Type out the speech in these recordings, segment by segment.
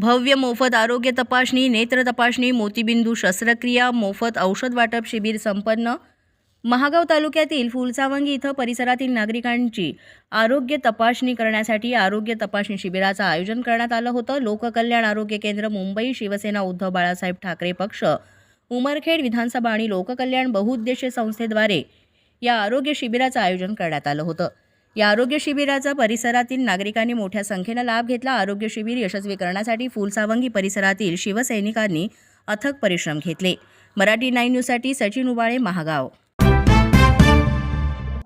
भव्य मोफत आरोग्य तपासणी नेत्र तपासणी मोतीबिंदू शस्त्रक्रिया मोफत औषध वाटप शिबिर संपन्न. महागाव तालुक्यातील फुलसावंगी इथं परिसरातील नागरिकांची आरोग्य तपासणी करण्यासाठी आरोग्य तपासणी शिबिराचं आयोजन करण्यात आलं होतं. लोककल्याण आरोग्य केंद्र मुंबई शिवसेना उद्धव बाळासाहेब ठाकरे पक्ष उमरखेड विधानसभा आणि लोककल्याण बहुउद्देशीय संस्थेद्वारे या आरोग्य शिबिराचं आयोजन करण्यात आलं होतं. या आरोग्य शिबिराचा परिसरातील नागरिकांनी मोठ्या संख्येनं लाभ घेतला. आरोग्य शिबिर यशस्वी करण्यासाठी फुलसावंगी परिसरातील शिवसैनिकांनी अथक परिश्रम घेतले. मराठी नाईन न्यूजसाठी सचिन उबाळे महागाव.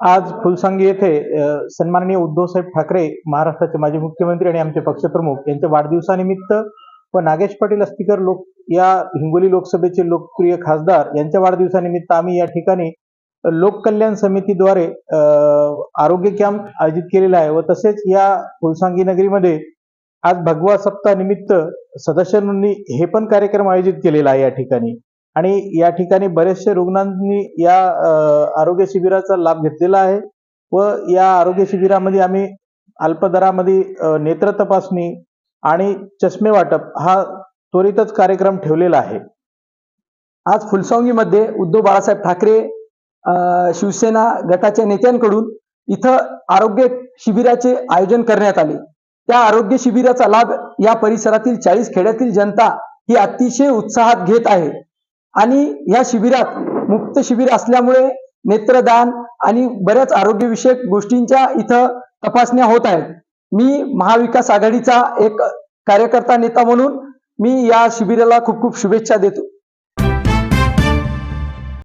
आज फुलसांगी येथे सन्माननीय उद्धवसाहेब ठाकरे महाराष्ट्राचे माजी मुख्यमंत्री आणि आमचे पक्षप्रमुख यांच्या वाढदिवसानिमित्त व नागेश पाटील अस्तिकर लोक या हिंगोली लोकसभेचे लोकप्रिय खासदार यांच्या वाढदिवसानिमित्त आम्ही या ठिकाणी लोककल्याण समितीद्वारे आरोग्य कॅम्प आयोजित केलेला आहे व तसेच या फुलसांगी नगरीमध्ये आज भगवा सप्ताह निमित्त सदस्यांनी हे पण कार्यक्रम आयोजित केलेला आहे या ठिकाणी. आणि या ठिकाणी बरेचसे रुग्णांनी या आरोग्य शिबिराचा लाभ घेतलेला आहे व या आरोग्य शिबिरामध्ये आम्ही अल्पदरामध्ये नेत्र तपासणी आणि चष्मे वाटप हा त्वरितच कार्यक्रम ठेवलेला आहे. आज फुलसावंगीमध्ये उद्धव बाळासाहेब ठाकरे शिवसेना गटाच्या नेत्यांकडून इथं आरोग्य शिबिराचे आयोजन करण्यात आले. त्या आरोग्य शिबिराचा लाभ या परिसरातील चाळीस खेड्यातील जनता ही अतिशय उत्साहात घेत आहे. आणि या शिबिरात मुक्त शिबिर असल्यामुळे नेत्रदान आणि बऱ्याच आरोग्यविषयक गोष्टींच्या इथं तपासण्या होत आहेत. मी महाविकास आघाडीचा एक कार्यकर्ता नेता म्हणून मी या शिबिराला खूप खूप शुभेच्छा देतो.